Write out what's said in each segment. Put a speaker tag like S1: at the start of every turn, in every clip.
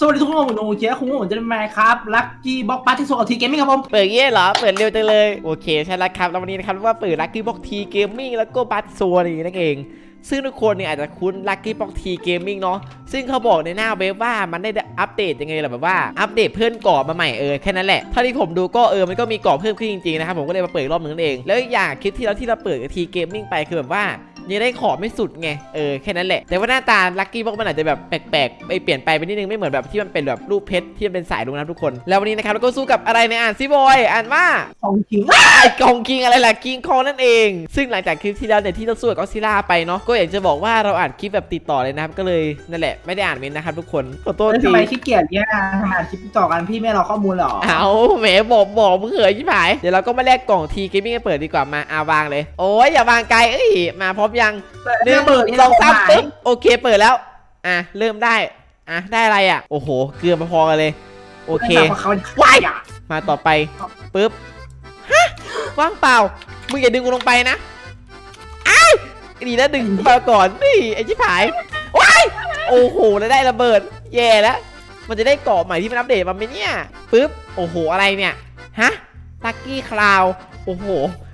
S1: สวัสดีทุกคนผมโอเคคุณผมจะเป็นแมครับลัคกี้บ็อกปาร์ตี้โซทีเกมมิ่งครับผม
S2: เปิดเงี้ยเหรอ เปิดเร็วจังเลย โอเค ใช่แล้วครับ แล้ววันนี้นะครับว่าเปิดลักกี้บ็อกทีเกมมิ่งแล้วก็บัตโซนี่นั่นเอง ซึ่งทุกคนเนี่ยอาจจะคุ้นลักกี้บ็อกทีเกมมิ่งเนาะ ซึ่งเขาบอกในหน้าเว็บว่ามันได้อัปเดตยังไงล่ะแบบว่าอัปเดตเพื่อนเกาะมาใหม่เออแค่นั้นแหละเท่าที่ผมดูก็เออมันก็มีเกาะเพิ่มขึ้นจริงๆนะครับผมก็เลยมาเปิดรอบนึงนั่นเอง แล้วอย่างคลิปที่เราที่เราเปิดทีเกมมิ่งไปคือแบบว่า ยังได้ของไม่สุดไง เออแค่นั้นแหละ แต่ว่าหน้าตาลัคกี้บ็อกมันอาจจะแบบแปลกๆไปเปลี่ยนไปไปนิดนึงไม่เหมือนแบบที่มันเป็นแบบรูปเพชรที่มันเป็นสายลุงนะทุกคน แล้ววันนี้นะครับเราก็สู้กับอะไรในอ่านซิบอยอ่านว่า
S1: ของจริง
S2: ไอ้กองคิงอะไรล่ะคิงคองนั่นเอง ซึ่งหลังจากคลิปที่แล้วเนี่ยที่เราสู้กับก็อดซิลล่าไปเนาะก็อยากจะบอกว่าเราอ่านคลิปแบบติดต่อเลยนะครับก็เลยนั่นแหละไม่ได้อ่านเมนต์นะครับทุกคนขอโทษ
S1: แล้ว
S2: ที
S1: ทำไมขี้เกียจเนี่ยทำไมอ่านคลิปต่อกันพี่ไม่รอข้อมูลเหรอ
S2: เอาแหมบอกบอกมึงเหยชิบหายเดี๋ยวเราก็มาแลกกล่องทีเกมมิ่งกันเปิดดีกว่ามาอาวางเลย โอ้ยอย่าวางไกลเอ้ยมาพร้อมยังหนึ่ง
S1: เปิด
S2: สองสามปึ๊บโอเคเปิดแล้ว อะเริ่มได้ อะได้อะไรอะ โอ้โห เกลือมาพอกันเลย โอเค
S1: เขา
S2: ว้ายมาต่อไปปึ๊บฮะว่างเปล่า มึงอย่าดึงกูลงไปนะอ้ายดีนะดึงกูมาก่อนนี่ไอ้ชิบหายว้ายโอ้โหแล้วได้ระเบิด แย่แล้วมันจะได้เกาะใหม่ที่มันอัปเดตมาไหมเนี่ยปึ๊บโอ้โหอะไรเนี่ยฮะลักกี้คลาว โอ้โห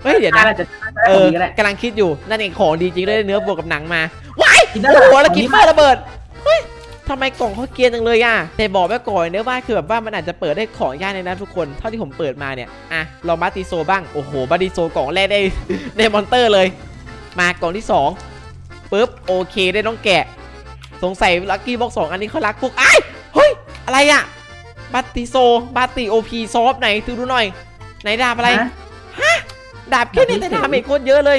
S2: เฮ้ยเดี๋ยวนะ
S1: จะ
S2: เอ
S1: เอ
S2: อ
S1: อ
S2: กำลังคิดอยู่ นั่นเองของดีจริงด้วยเนื้อบวกกับหนังมาว้าย
S1: กินได้
S2: โอ้โหแล้วกินเปิดระเบิดเฮ้ยทำไมกล่องเขาเกรียนจังเลยอะแต่บอกไว้ก่อนเนื้อว่าคือแบบว่ามันอาจจะเปิดได้ของยากในนั้นทุกคนเท่าที่ผมเปิดมาเนี่ยอะลองบัตติโซบ้างโอ้โหบัตติโซกล่องแรกได้ได้มอนเตอร์เลย มากล่องที่สองปึ๊บโอเคได้น้องแกะ สงสัยลักกี้บ็อกสองอันนี้เขารักพวกไอ้ายเฮ้ยอะไรอะบัตติโซบัตติโอพีซอฟไหนดูดูหน่อยไหนดาบอะไร ดาบแค่นี้แต่ดาเมจโคตรเยอะเลย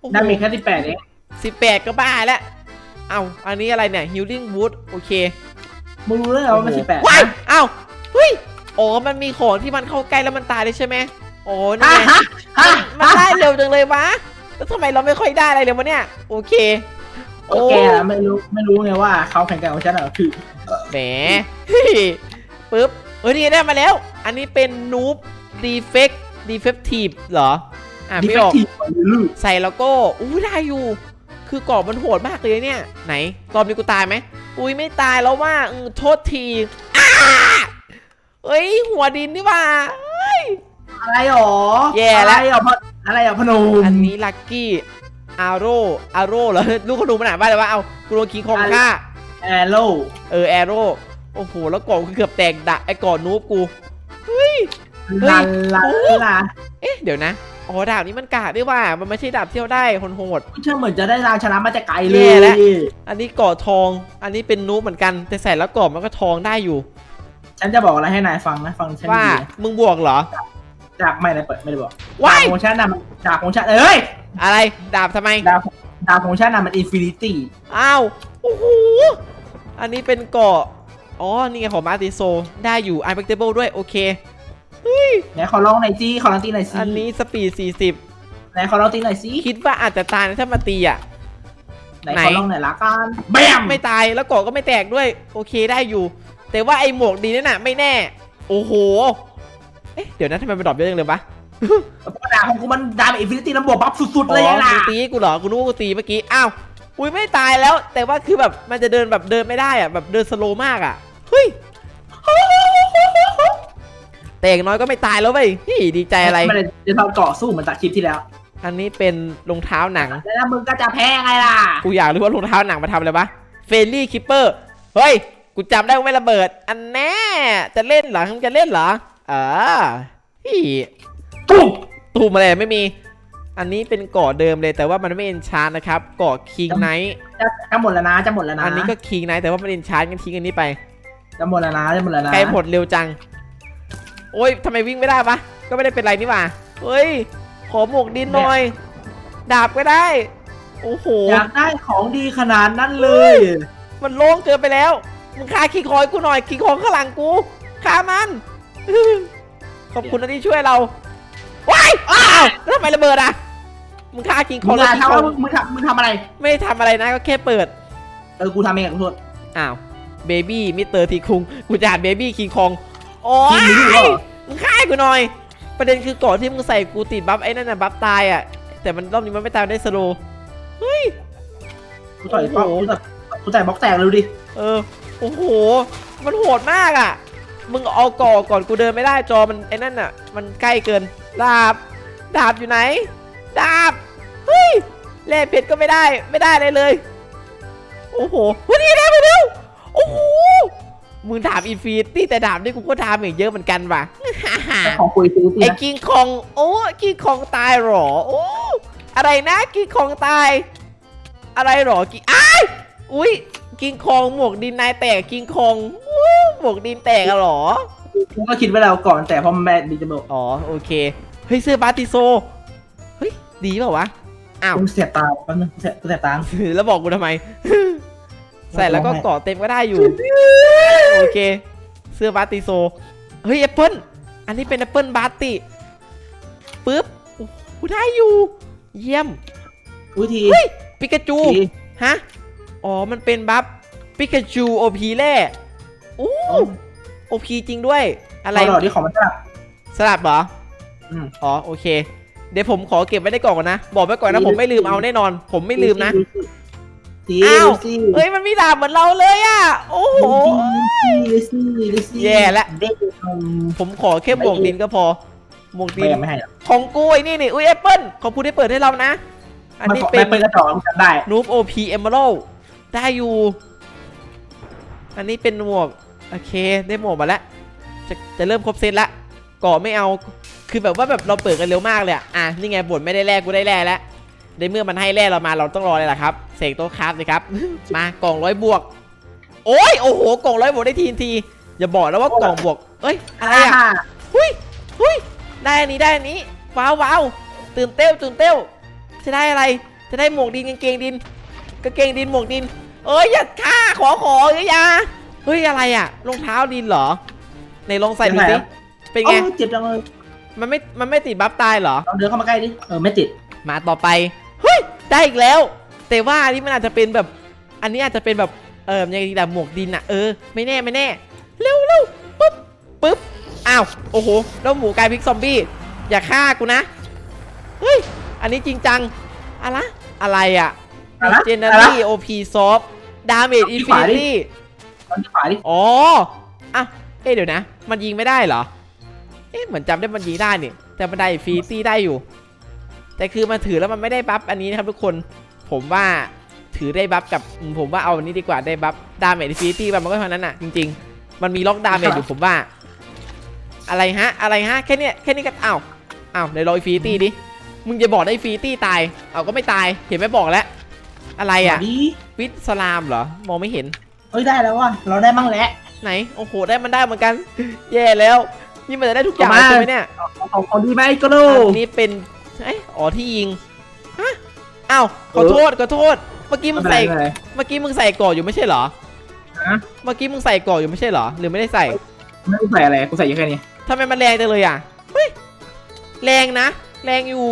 S2: โอ้โห
S1: ดาเมจแค่สิบแปดเอง
S2: สิบแปดก็บ้าแล้ว เอาอันนี้อะไรเนี่ย healing wood โอเค
S1: มึงรู้ได้ไงว่ามันสิบแปด
S2: ว้ายเอ้าเฮ้ยอ๋อมันมีของที่มันเข้าใกล้แล้วมันตายเลยใช่ไหมโอ้นี่
S1: ฮะ
S2: ไง
S1: ฮะ
S2: มันได้เร็วจังเลยวะ แล้วทำไมเราไม่ค่อยได้อะไรเลยวะเนี่ย โอเค
S1: โอเคไม่รู้ไม่รู้ไงว่าเขาแข่งกันของฉันเหรอคือ
S2: แหมเฮ้ยปึ๊บเออนี่ได้มาแล้ว อันนี้เป็น noob defect defective เหรอ อ่าน
S1: ดี
S2: ไม่
S1: เฟ
S2: อกอก
S1: ทีฟลือ
S2: ใส่แล้วก็อุ้ยได้อยู่ คือกรอบมันโหดมากเลยเนี่ย ไหน รอบนี้กูตายไหม อุ้ยไม่ตายแล้วว่าอืมโทษทีอ้าเอ้ย หัวดินนี่ว่า
S1: อะไรหรอ
S2: แย่แล้ว
S1: อะไรหรอพอะไรหรอพนม
S2: อันนี้ลักกี้อาโร่อาโร่เหรอ ลูกขนูมันอ่านว่าอะไรวะ เอากูโดนคิงคองฆ่า
S1: แอโร่
S2: เออแอโร่โอ้โห แล้วกรอบคือเกือบแตกดะไอ้กรอบนูบกู
S1: ลาลาลา
S2: เอ๊ะเดี๋ยวนะอ๋อดาบนี้มันกาดด้วยว่า มันไม่ใช่ดาบเที่ยวได้โหด
S1: เชื่อเหมือนจะได้รางชนะมาแต่ไกลเล
S2: แย่แล้ว
S1: ย
S2: ๆอันนี้กรอบทอง อันนี้เป็นนูบเหมือนกัน แต่ใส่แล้วกรอบมันก็ทองได้อยู่
S1: ฉันจะบอกอะไรให้นายฟังนะฟังฉัน
S2: ว่า
S1: ดี
S2: มึงบวกเหรอ
S1: ๆจากไม่ได้เปิดไม่ได้บอก
S2: ว้าย
S1: ดาบของฉันน่ะมันดาบของฉันเอ้ย
S2: อะไรดาบทำไม
S1: ดาบดาบของฉันน่ะมันอินฟินิตี้
S2: อ้าว โอ้โห อันนี้เป็นเกาะ อ๋อ นี่ไงของมาร์ติโซ ได้อยู่ unbreakable ด้วย โอเค
S1: ไหนขอลองหน่อยจีขอลองตีหน่อยสิ
S2: อันนี้สปีด
S1: ไหนขอลองตีหน่อยสิ
S2: 40คิดว่าอาจจะตายนะถ้ามาตีอะ
S1: ไหน
S2: ไหน
S1: ขอลองหน่อยละกันแบม
S2: ไม่ตายแล้วเกาะก็ไม่แตกด้วย โอเคได้อยู่ แต่ว่าไอ้หมวกดีนั่นน่ะไม่แน่ โอ้โห เอ๊ะเดี๋ยวนะทำไมมันดรอปเยอะจังเลยวะ
S1: ดาบของกูมันดาบอินฟินิตี้น้ำบวกบัฟสุดๆเลย
S2: อ๋อ
S1: ล่ะ
S2: มึงตีกูเหรอกูนึกว่ากูตีเมื่อกี้อ้าวอุ้ยไม่ตายแล้ว แต่ว่าคือแบบมันจะเดินแบบเดินไม่ได้อะแบบเดินสโลว์มากอะเฮ้ย แต่อย่างน้อยก็ไม่ตายแล้วเว้ยเฮ้ยดีใจอะไร
S1: ไม่ได้จะทำเกาะสู้เหมือนจากคลิปที่แล้ว
S2: อันนี้เป็นรองเท้าหนัง
S1: แล้วมึงก็จะแพ้ไงล่ะ
S2: กูอยากรู้ว่ารองเท้าหนังมาทำอะไรปะเฟรนลี่คิปเปอร์ เฮ้ย กูจำได้ว่าไม่ระเบิด อันแน่ จะเล่นเหรอมึงจะเล่นเหรอเออพี่
S1: ตุ๊บ
S2: ตูมอะไรไม่มี อันนี้เป็นเกาะเดิมเลยแต่ว่ามันไม่เอนชานนะครับ เกาะคิงไนท์
S1: จะจะหมดแล้วนะจะหมดแล้วนะ
S2: อันนี้ก็คิงไนท์แต่ว่ามันเอนชานกันทิ้งอันนี้ไป
S1: จะหมดแล้วนะจะหมดแล้วนะ
S2: ไกลหมดเร็วจัง โอ้ยทำไมวิ่งไม่ได้ปะก็ไม่ได้เป็นไรนี่หว่าเฮ้ยขอหมวกดินหน่อย ดาบก็ได้ โอ้โห
S1: อยากได้ของดีขนาดนั้นเลย
S2: มันโล่งเกินไปแล้วมึงฆ่าคิงคอยกูหน่อยคิงคองข้างหลังกูฆ่ามันขอบคุณนะที่ช่วยเราว้ายอ้าวแล้วทำไมระเบิดอะมึงฆ่าคิงค
S1: มึ
S2: อง
S1: ง
S2: แล้ว
S1: อะ
S2: คิง
S1: ทำ
S2: คอ
S1: ว่างมึงมึงทำมึงทำอะไร
S2: ไม่ได้ทำอะไรนะก็แค่เปิด
S1: เออ กูทำเองกับกูโทษ
S2: อ้าว เบบี้มิสเตอร์ทีคุง กูจะอ่านเบบี้คิงคอง โอ้
S1: ที
S2: ย
S1: มนี้เหรอ
S2: มึงฆ่าให้กูหน่อย ประเด็นคือก่อนที่มึงใส่กูติดบัฟไอ้นั่นน่ะบัฟตายอะ แต่มันรอบนี้มันไม่ตายมันได้สโลว์
S1: กูต่อย
S2: โอ้โห
S1: กูต่อยกูต่อยบล็อกแตกเลยดูดิ
S2: เออ โอ้โห มันโหดมากอะ มึงเอาก่อก่อนกูเดินไม่ได้จอมันไอ้นั่นอะ มันใกล้เกิน ดาบ ดาบอยู่ไหน ดาบ เฮ้ยแล่เพชรก็ไม่ได้ ไม่ได้เลยเลย โอ้โหวันนี้ได้มาเร็วโอ้โห มึงดาบอินฟินิตี้แต่ดาบนี่กูก็ดาบอีกเยอะเหมือนกันว่ะ
S1: ของคุยซื้อตี
S2: ไอ้
S1: นะ
S2: กิงคอง โอ้กิงคองตายเหรอ โอ้อะไรนะกิงคองตาย อะไรเหรอกิอ้ายอุ้ยกิงคองหมวกดินนายแตกกิงคองอู้หมวกดินแตกอะเหรอ
S1: กูก็คิดไว้แล้วก่อนแต่พอมันแบนดีจะบอก
S2: อ๋อโอเคเฮ้ยเสื้อบาติโซเฮ้ยดีเปล่าวะอ้าว
S1: กูเสียบตาแป๊บนึงเสียบกูเสียบตา
S2: แล้วบอกกูทำไม ใส่แล้วก็เกาะเต็มก็ได้อยู่ โอเค เสื้อบาติโซ เฮ้ยแอปเปิลอันนี้เป็นแอปเปิลบาติปึ๊บโอ้โหได้อยู่ เยี่ยม
S1: วิธี
S2: เฮ้ยปิกาจู
S1: ที
S2: ฮะ อ๋อ มันเป็นบัฟปิกาจูโอพีแร่โอ้โอพีจริงด้วย อะไร
S1: อะไรหลอดที่ของมันจะ
S2: สลับเหรอ
S1: อืม
S2: อ๋อ โอเค เดี๋ยวผมขอเก็บไว้ในกล่องก่อนนะ บอกไว้ก่อนนะผมไม่ลืมเอาแน่นอน ผมไม่ลืมนะ
S1: ที
S2: อ้าว
S1: ดูสิ
S2: เฮ้ยมันมีดาบเหมือนเราเลยอะ โอ้โห
S1: ดูสิดูสิ
S2: แย่ละ
S1: เด็ก
S2: ผมขอแค่หมวกดินก็พอหมวกดิ
S1: ไม่
S2: น
S1: ไม่ให้หรอก
S2: ของกูไอ้นี่นี่อุ้ยแอปเปิลขอบคุณที่เปิดให้เรานะ อันนี้
S1: มั
S2: เป็น
S1: เป็นกระจอกมันจำได้
S2: นูบโอพีเอมเบลได้อยู่ อันนี้เป็นหมวก โอเค ได้หมวกมาแล้ว จะจะเริ่มครบเซตละก่อไม่เอา คือแบบว่าแบบเราเปิดกันเร็วมากเลยอะอะ นี่ไงบทไม่ได้แลกกูได้แลกแล้ว ในเมื่อมันให้แลกเรามาเราต้องรอเลยล่ะครับเสกโต๊ะครับสิครับ มากล่องร้อยบวก โอ้ยโอ้โหกล่องร้อยบวกได้ทีนทีอย่าบอกแล้วว่ากล่องบวก เอ้ยอะไรอะหุยหุยได้อันนี้ได้อันนี้ว้าวว้าวตื่นเต้วตื่นเต้วจะได้อะไร จะได้หมวกดินกางเกงดินกางเกงดินหมวกดิน เอ้ยอย่าฆ่าขอขอเอ้ยอย่าเฮ้ยอะไรอะรองเท้าดินเหรอในลองใส่ดูสิเป็นไง
S1: โอ้เจ็บจังเลย
S2: มันไม่มันไม่ติดบัฟตายเหรอ
S1: ลองเดินเข้ามาใกล้ดิเออไม่ติด
S2: มาต่อไปเฮ้ย ได้อีกแล้ว แต่ว่าอันนี้มันอาจจะเป็นแบบ อันนี้อาจจะเป็นแบบเออยังไงดีแบบหมวกดินอะเออไม่แน่ไม่แน่เร็วเร็วปึ๊บปึ๊บอ้าวโอ้โหแล้วหมูกลายพลิกซอมบี้อย่าฆ่ากูนะเฮ้ยอันนี้จริงจังอะไรอะไรอะ
S1: อะไร
S2: เจเนอรี่โอพีซอฟดาเมจอินฟินิตี้
S1: ตอนที่ขวาดิ
S2: อ๋ออะเอ๊ะเดี๋ยวนะ มันยิงไม่ได้เหรอเอ๊ะเหมือนจำได้มันยิงได้นี่แต่มันได้ฟรีตี้ได้อยู่ แต่คือมันถือแล้วมันไม่ได้บัฟอันนี้นะครับทุกคนผมว่าถือได้บัฟกับอืมผมว่าเอาอันนี้ดีกว่าได้บัฟดาเมจอินฟินิตี้มันก็เท่านั้นน่ะจริง ๆ มันมีล็อกดาเมจอยู่ผมว่า อะไรฮะอะไรฮะแค่เนี้ยแค่นี้ก็อ้าวอ้าวเดี๋ยวรออินฟินิตี้ดิมึงจะบอกได้อินฟินิตี้ตายเอาก็ไม่ตายเห็นไหมบอกแล้ว อะไรอะ
S1: ดี
S2: วิทสลามเหรอมองไม่เห็น
S1: เฮ้ยได้แล้วว่ะเราได้มั่งแล้ว
S2: ไหนโอ้โหได้มันได้เหมือนกัน แย่แล้วนี่มันจะได้ทุกอย่าง
S1: เอามา
S2: ใช่ไหมเนี่ย
S1: ของของดีไหมก็ดู
S2: อันนี้เป็นเอ้ยอ๋อที่ยิงฮะอ้าวขอโทษขอโทษ เมื่อกี้มึงใส่
S1: ไม่เป็นไร
S2: เมื่อกี้มึงใส่ก่ออยู่ไม่ใช่เหรอ
S1: ฮะ
S2: เมื่อกี้มึงใส่ก่ออยู่ไม่ใช่เหรอ หรือไม่ได้ใส่
S1: ไม่ได้ใส่อะไรกูใส่อยังแค่นี้
S2: ทำไมมันแรงจังเลยอะเฮ้ยแรงนะ แรงอยู่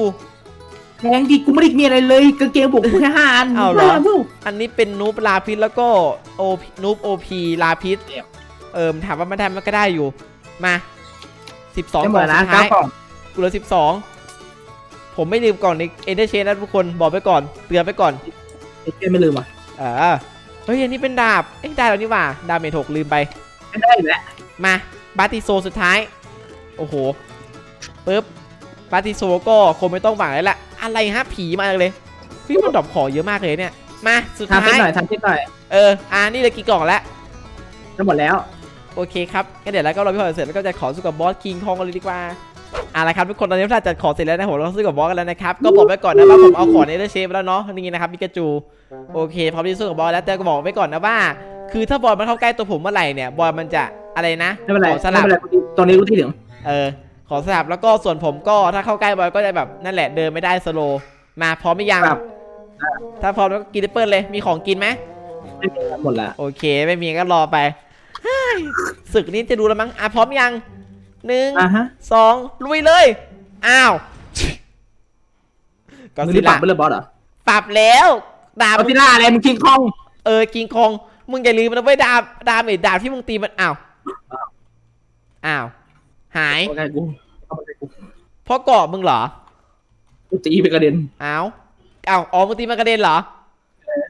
S1: แรงดิกูไม่ได้มีอะไรเลยกางเกงบวกกูแค่ห้าอัน
S2: เอาเหรอ
S1: ไม่า
S2: อันนี้เป็นนูบลาพิษแล้วก็โอนูบโอพีลาพิษ
S1: เยี่ยม
S2: เอิมถามว่ามันได้มันก็ได้อยู่ มาสิบสอง
S1: ได้
S2: ก
S1: หม
S2: ล่อ
S1: ด
S2: ง
S1: นะ
S2: สุดท้าย
S1: เก้ากล่อง
S2: กูเหลือสิบสอง ผมไม่ลืมกล่องในเอเดอร์เชนนะทุกคนบอกไปก่อนเตือนไปก่อน
S1: ไอ้เกมไม่ลืมอะ
S2: เออเฮ้ยอันนี้เป็นดาบเอ้ยได้แล้วนี่หว่าดาบเมจหกลืมไป
S1: ไม่ได้อยู่แล้ว
S2: มาบาติโซสุดท้าย โอ้โหปึ๊บบาติโซก็คงไม่ต้องหวังแล้วล่ะอะไรฮะผีมาเลยพี่มันดรอปของเยอะมากเลยเนี่ยมาสุด
S1: ทำ
S2: ท้า
S1: เส้น
S2: ย
S1: หน่อยทำเส้นหน่อย
S2: เอออ่านี่เลยกี่กล่องแล้ว
S1: จะหมดแล้ว
S2: โอเคครับงั้นเดี๋ยวแล้วก็รอพี่พอเสร็จแล้วก็จะขอสู้กับบอสคิงคองกันเลยดีกว่า เอาละครับทุกคนตอนนี้ถ้าจัดของเสร็จแล้วนะผมเราสู้กับบอสกันแล้วนะครับก็บอกไว้ก่อนนะว่าผมเอาของในเดอร์เชฟแล้วเนาะนี่นะครับมิกาจูโอเคพร้อมที่จะสู้กับบอสแล้วแต่ก็บอกไว้ก่อนนะว่า คือถ้าบอลมันเข้าใกล้ตัวผมเมื่อไหร่เนี่ยบอลมันจะอะไรนะ
S1: ไม่เป็นไร
S2: ขอส
S1: ไม่
S2: ลับ
S1: เป็นไรกูดีตรงนี้กูที่ถึง
S2: เออขอสลับแล้วก็ส่วนผมก็ถ้าเข้าใกล้บอลก็จะแบบนั่นแหละเดินไม่ได้สโลว์มาพร้อมหรือยัง
S1: ครับ
S2: ถ้าพร้อมแล้วก็กินได้เปิลเลยมีของกินไหม
S1: ไม่เป็นไรหมดละ
S2: โอเค ไม่มีก็รอไปเฮ้ยศึกนี้จะดูแล้วมั้งอะพร้อมยัง หนึ่ง
S1: อะฮะ
S2: สองลุยเลย อ้าวก็
S1: มึง
S2: สิ
S1: ได้ปรั
S2: ละ
S1: บไปเลยบอสเหรอ
S2: ปรับแล้วดาบ
S1: เอาที่ล่าอะไรมึงคิงคอง
S2: เออกิงคอง มึงอย่าลืมนะเว้ยดาบดาบไอ้ดาบที่มึงตีมันอ้าวอ้าวหาย
S1: โอเคกูเอาไปกู
S2: เพราะเกาะมึงเหรอ
S1: กูตีไปกระเด็น
S2: อ้าวอ้าวอ๋อมึงตีมันกระเด็นเหรอ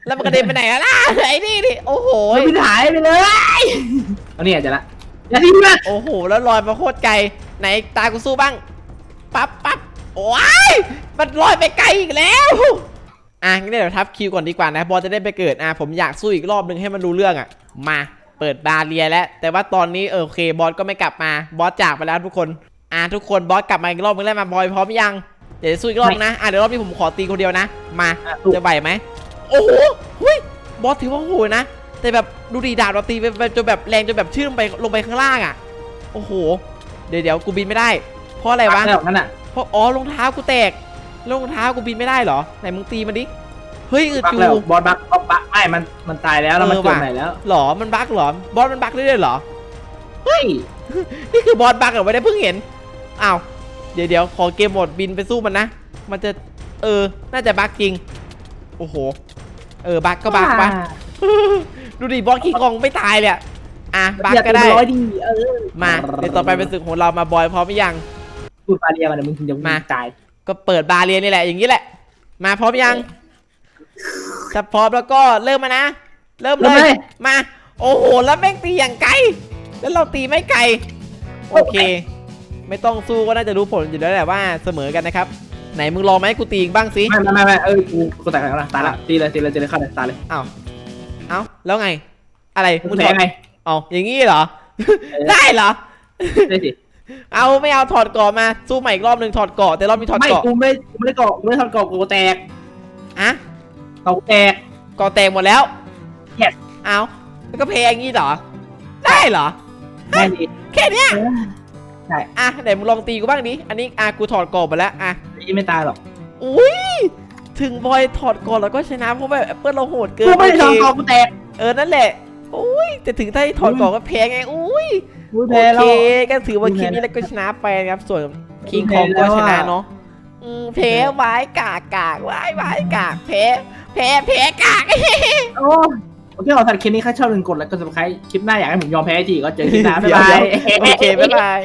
S2: แล้วมันกระเด็นไปไหนอะล่ะไอ้นี่ดิโอ้โห
S1: ไม่ไปหายไปเลยเอาเนี่ยจะละ อย่าทิ้งนะ
S2: โอ้โห แล้วลอยมาโคตรไกล ไหนตากูสู้บ้าง ปั๊บปั๊บโอ้ย มันลอยไปไกลอีกแล้ว อะงั้นเดี๋ยวทับคิวก่อนดีกว่านะ บอสจะได้ไปเกิด อะ ผมอยากสู้อีกรอบนึงให้มันรู้เรื่องอะ มา เปิดบาเรียแล้ว แต่ว่าตอนนี้เออโอเคบอสก็ไม่กลับมา บอสจากไปแล้วทุกคน อะทุกคนบอสกลับมาอีกรอบนึงแล้วมาบอยพร้อมยัง เดี๋ยวจะสู้อีกรอบนึงนะอะเดี๋ยวรอบนี้ผมขอตีคนเดียวนะ มา
S1: อะสู้
S2: จะไหวไหม โอ้โหหุยบอสถือว่าโหดนะ แต่แบบดูดีดาบเราตีไปไปจนแบบแรงจนแบบชื่นลงไปลงไปข้างล่างอะ โอ้โห เดี๋ยวเดี๋ยวกูบินไม่ได้ เพราะอะไรวะ
S1: แบบนั้นอะ
S2: เพราะอ๋อรองเท้ากูแตกรองเท้ากูบินไม่ได้เหรอไหนมึงตีมันดิเฮ้ยอึด
S1: บัก
S2: อยู่
S1: แล้วบอสบักบอสบักไม่มันมันตายแล้วแล้วมัน
S2: เออ
S1: เกิด
S2: ว่ะ
S1: ใหม่แล้ว
S2: หรอมันบั๊กเหรอบอสมันบั๊กเรื่อยๆเหรอ
S1: เฮ้ย
S2: นี่คือบอสบั๊กเหรอไม่ได้เพิ่งเห็นอ้าวเดี๋ยวเดี๋ยวขอเกมโหมดบินไปสู้มันนะมันจะเออ น่าจะบั๊กจริง โอ้โห เออบั๊กก็บั๊กปะ ดูดิบอสขี้กองไม่ตายเลยอะอะบั๊ก
S1: อย่า
S2: ก็
S1: ตี
S2: ได้
S1: ร้อยดีเออ
S2: มาเดี๋ยวต่อไปเป็นศึกของเรามาบอยพร้อมหรือยัง
S1: พูดปลาเรียมาเดี๋ยวมึงถึงจะ
S2: มา
S1: ตาย
S2: ก็เปิดบาเรียนนี่แหละอย่างนี้แหละ มาพร้อมยังถ้าพร้อมแล้วก็เริ่มมานะ เริ่ม
S1: เริ่ม
S2: เล
S1: เลยย
S2: มา โอ้โห แล้วแม่งตีอย่างไกล แล้วเราตีไม่ไกล โอเค ไม่ต้องสู้ก็น่าจะรู้ผลอยู่แล้วแหละว่าเสมอกันนะครับ ไหนมึงลองไหมาให้กูตีอีกบ้างสิ
S1: ไม่ไม่ไม่ไม่เออกูกูแตกแล้วนะตายละตีเลยตีเลยตีเลยเข้าเลยตายเลย
S2: อ้าวเอ้า แล้วไง อะไร
S1: มึ
S2: มึ
S1: ง
S2: ง
S1: แพ้
S2: ถอด
S1: ไง
S2: เอาอย่างงี้เหรอ
S1: เออ
S2: ได้เหรอ
S1: ได้สิ
S2: เอาไม่เอาถอดเกาะมาสู้ใหม่อีกรอบหนึ่งถอดเกาะแต่รอบนี้ถอด
S1: ไม่
S2: เกาะ
S1: กูไม่กูไม่ได้เกาะกูไม่ได้ทำเกาะกูแตก
S2: อะ
S1: เกาะกูแตก
S2: เกาะแตกหมดแล้ว
S1: Yes
S2: เอาแล้วก็เพลงอย่างงี้เหรอ ได้เหรอ
S1: ได้ดิ
S2: แค่เนี้ย
S1: ใช่
S2: อะเดี๋ยวมึงลองตีกูบ้างดิอันนี้อะกูถอดเกาะไปแล้วอะ
S1: นี่ไม่ตายหรอก
S2: อุ้ยถึงบอยถอดเกาะแล้วก็ชนะเพราะแบบแอปเปิลเราโหดเกิน
S1: กูไม่ได้
S2: โอเค
S1: ทำเกาะกูแตก
S2: เออนั่นแหละอุ้ยแต่ถึงถ้าให้ถอดเกาะก็แพ้ไงอุ้ย
S1: กู
S2: โอ
S1: แพ้แล้
S2: เควก็ถือว่าคลิปนี้แล้วก็ชนะไปนะครับส่วนคิงคองก็ชนะเนาะอืมแพ้ไว้กากกากไว้ไว้กากแพ้แพ้แพ้กาก
S1: โอ้โอเคเอาสำหรับคลิปนี้ใครชอบลืมกดไลค์กด subscribe คลิปหน้าอยากให้ผมยอมแพ้ทีก็เจอคลิปหน้าบ๊ายบาย
S2: โอเคบ๊ายบาย